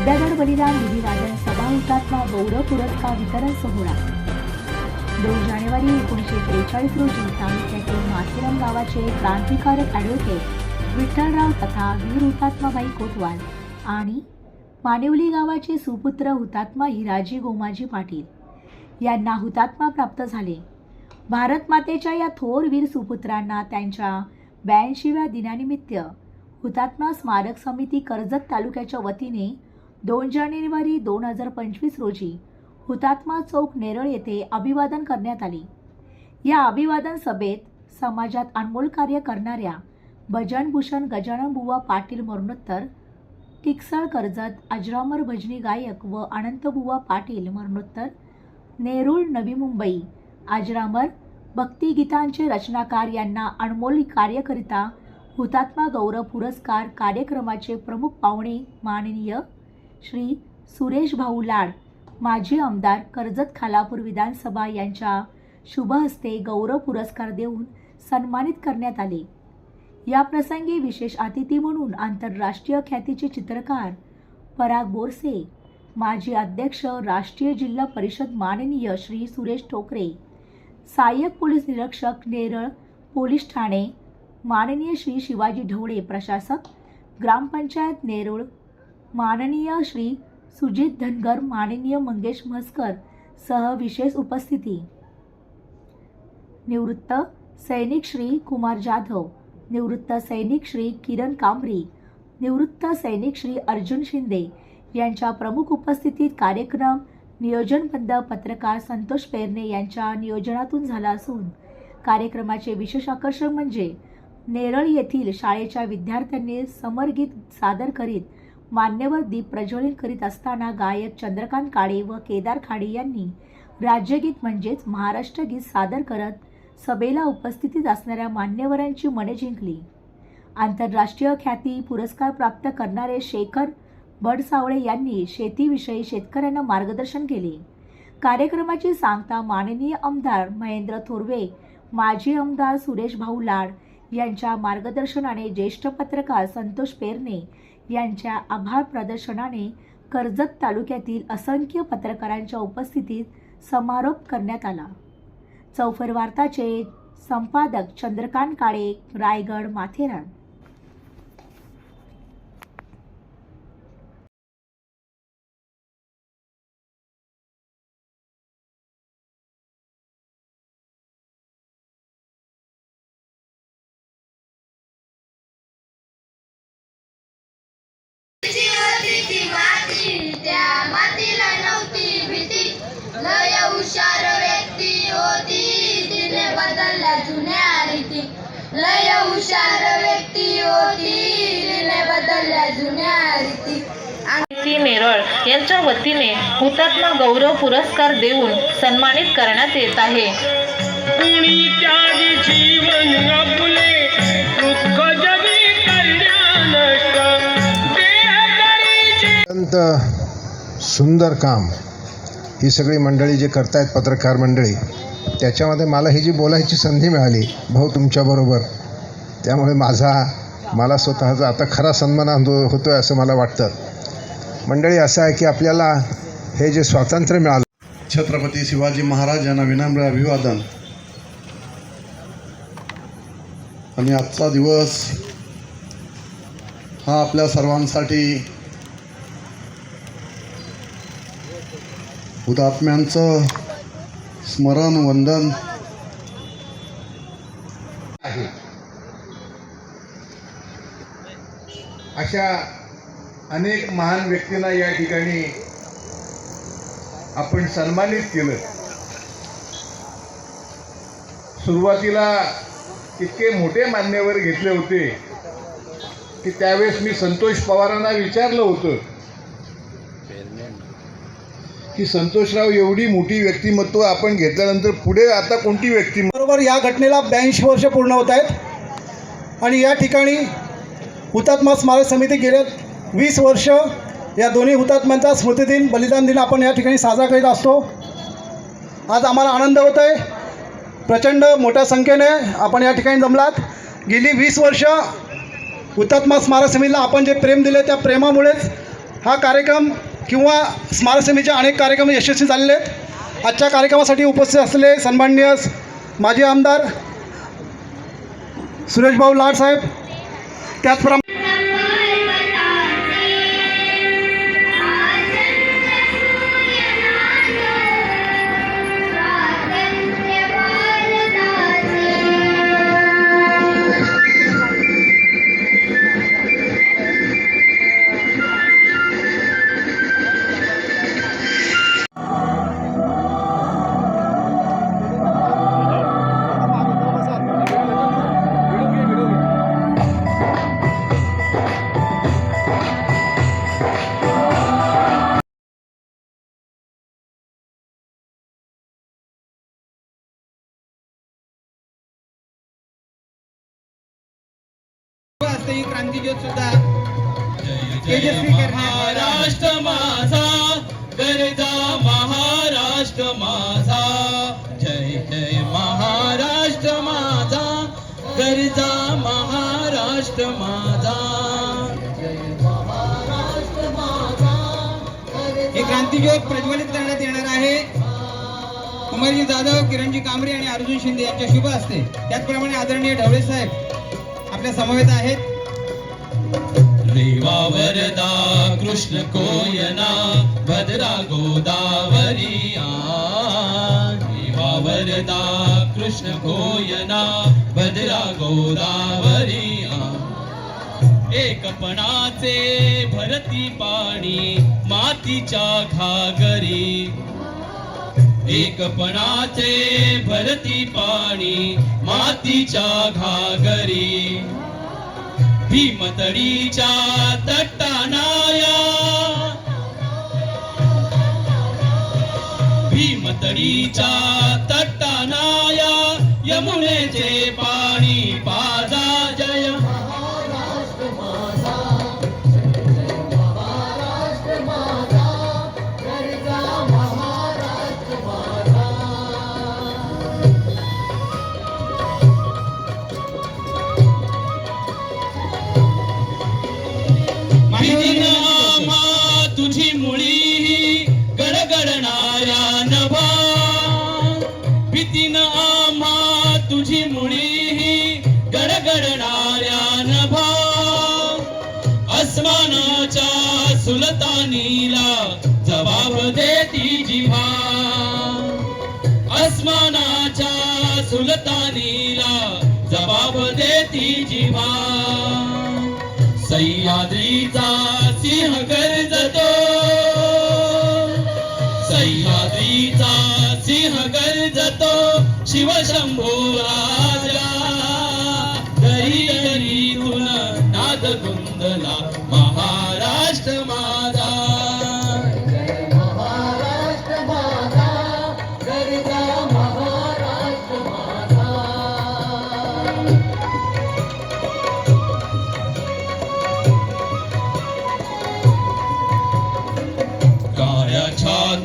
विद्याधर बलिदान विधिराजन सभा हुतात्मा गौरव पुरस्कार वितरण सोहळा. दोन जानेवारी एकोणीसशे त्रेचाळीस रोजी तालुक्यातील माथेरान गावाचे क्रांतिकारक ॲडव्होकेट विठ्ठलराव तथा वीर हुतात्माबाई कोतवाल आणि मानिवली गावाचे सुपुत्र हुतात्मा हिराजी गोमाजी पाटील यांना हुतात्मा प्राप्त झाले. भारत मातेच्या या थोर वीर सुपुत्रांना त्यांच्या ब्याऐंशीव्या दिनानिमित्त हुतात्मा स्मारक समिती कर्जत तालुक्याच्या वतीने दोन जानेवारी दोन हजार पंचवीस रोजी हुतात्मा चौक नेरळ येथे अभिवादन करण्यात आले. या अभिवादन सभेत समाजात अनमोल कार्य करणाऱ्या भजनभूषण गजाननबुवा पाटील मरणोत्तर टिकसळ कर्जत अजरामर भजनी गायक व अनंतबुवा पाटील मरणोत्तर नेरूळ नवी मुंबई अजरामर भक्तिगीतांचे रचनाकार यांना अनमोल कार्यकरिता हुतात्मा गौरव पुरस्कार कार्यक्रमाचे प्रमुख पाहुणे माननीय श्री सुरेश भाऊ लाड माजी आमदार कर्जत खालापूर विधानसभा यांच्या शुभहस्ते गौरव पुरस्कार देऊन सन्मानित करण्यात आले. या प्रसंगी विशेष अतिथी म्हणून आंतरराष्ट्रीय ख्यातीचे चित्रकार पराग बोरसे माजी अध्यक्ष राष्ट्रीय जिल्हा परिषद माननीय श्री सुरेश ठोकरे सहाय्यक पोलीस निरीक्षक नेरळ पोलीस ठाणे माननीय श्री शिवाजी ढवळे प्रशासक ग्रामपंचायत नेरूळ माननीय श्री सुजित धनगर माननीय मंगेश म्हसकर सह विशेष उपस्थिती. निवृत्त सैनिक श्री कुमार जाधव निवृत्त सैनिक श्री किरण कांबरी निवृत्त सैनिक श्री अर्जुन शिंदे यांच्या प्रमुख उपस्थितीत कार्यक्रम नियोजनबद्ध पत्रकार संतोष पेरणे यांच्या नियोजनातून झाला असून कार्यक्रमाचे विशेष आकर्षण म्हणजे नेरळ येथील शाळेच्या विद्यार्थ्यांनी समरगीत सादर करीत मान्यवर दीप प्रज्वलित करीत असताना गायक चंद्रकांत काळे व केदार खाडे यांनी राज्यगीत म्हणजेच महाराष्ट्र गीत सादर करत सभेला उपस्थितीत असणाऱ्या मान्यवरांची मने जिंकली. आंतरराष्ट्रीय ख्याती पुरस्कार प्राप्त करणारे शेखर बडसावळे यांनी शेतीविषयी शेतकऱ्यांना मार्गदर्शन केले. कार्यक्रमाची सांगता माननीय आमदार महेंद्र थोरवे माजी आमदार सुरेश भाऊ लाड यांच्या मार्गदर्शनाने ज्येष्ठ पत्रकार संतोष पेरणे यांच्या आभार प्रदर्शनाने कर्जत तालुक्यातील असंख्य पत्रकारांच्या उपस्थितीत समारोप करण्यात आला. चौफर वार्ताचे संपादक चंद्रकांत काळे रायगड माथेरान. हुशार व्यक्ती होती. तिने बदलल्या जुन्या रीती. लय हुशार व्यक्ती होती. तिने बदलल्या जुन्या रीती. ती नेरळ यांच्या वतीने हुतात्मा गौरव पुरस्कार देऊन सन्मानित करण्यात येत आहे. अत्यंत सुंदर काम ही सगळी मंडळी जे करतायत पत्रकार मंडळी त्याच्यामध्ये मला ही जी बोलायची संधी मिळाली भाऊ तुमच्याबरोबर त्यामुळे माझा मला स्वतःचा आता खरा सन्मान होतो होतो आहे असं मला वाटतं. मंडळी असं आहे की आपल्याला हे जे स्वातंत्र्य मिळालं. छत्रपती शिवाजी महाराजांना विनम्र अभिवादन. आणि आजचा दिवस हा आपल्या सर्वांसाठी हुतात्म्यांचं स्मरण वंदन आहे. अशा अनेक महान व्यक्तींना या ठिकाणी आपण सन्मानित केलं. सुरुवातीला इतके मोठे मान्यवर घेतले होते की त्यावेळेस मी संतोष पवारांना विचारलं होतं. की संतोषराव एवढी मोठी व्यक्तिमत्व आपण घेतल्यानंतर पुढे आता कोणती व्यक्ती बरोबर या घटनेला ब्याऐंशी वर्ष पूर्ण होत आहेत. आणि या ठिकाणी हुतात्मा स्मारक समिती गेल्या वीस वर्ष या दोन्ही हुतात्म्यांचा स्मृतिदिन बलिदान दिन आपण या ठिकाणी साजरा करीत असतो. आज आम्हाला आनंद होत आहे. प्रचंड मोठ्या संख्येने आपण या ठिकाणी जमलात. गेली वीस वर्ष हुतात्मा स्मारक समितीला आपण जे प्रेम दिले त्या प्रेमामुळेच हा कार्यक्रम किंवा स्मारक समितीचे अनेक कार्यक्रम यशस्वी झालेले आहेत. आजच्या कार्यक्रमासाठी उपस्थित असलेले सन्माननीय माजी आमदार सुरेशभाऊ लाड साहेब त्याचप्रमाणे ही क्रांतीज्योत सुद्धा. तेजस्वी महाराष्ट्र माझा गरजा महाराष्ट्र माझा. जय जय महाराष्ट्र माझा गरजा महाराष्ट्र माझा. ही क्रांतीज्योत प्रज्वलित करण्यात येणार आहे. कुमारजी जाधव किरणजी कांबरे आणि अर्जुन शिंदे यांच्या शुभ असते त्याचप्रमाणे आदरणीय ढवळे साहेब आपल्या समवेत आहेत. रेवा वरदा कृष्ण कोयना भद्रा गोदावरी आ. वरदा कृष्ण कोयना भद्रा गोदावरी एकपणाचे भरती पाणी मातीच्या घागरी. एकपणाचे भरती पाणी मातीच्या घागरी. भीमतडीच्या तट्टानाया. भीमतडीच्या तट्टानाया. यमुनेचे पाणी पा नीला जवाब देती अस्मानाचा अस्मानाच्या सुलतानीला जवाब देती जिभा. सह्याद्रीचा सिंह गरजतो. सह्याद्रीचा सिंह गर्जतो. शिवशंभो राजा. घरी घरीतून नाद गुंदला महा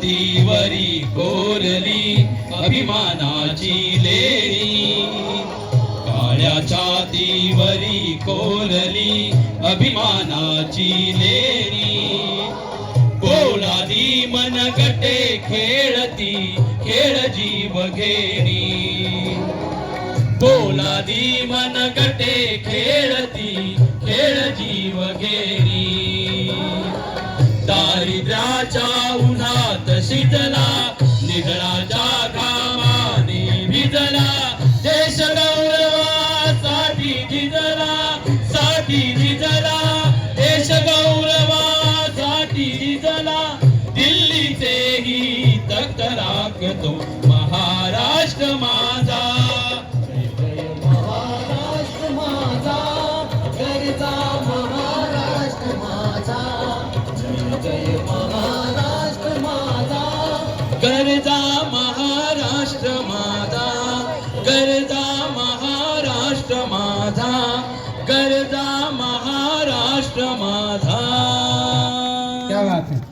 छातीवरी कोरली अभिमानाची लेणी. काळ्या छातीवरी कोरली अभिमानाची लेणी. कोलादी मनगटे खेळती खेळ जीव घेणी. बोलादी मनगटे खेळती खेळ जीव घेणी. दारिद्र्याच्या उन्हा शिजला निधळाच्या कामाने भिजला. देश गौरवासाठी झिजला साठी झिजला देश गौरवासाठी झिजला दिल्लीचेही तख्त राखतो. गरजा माझा क्या बात है?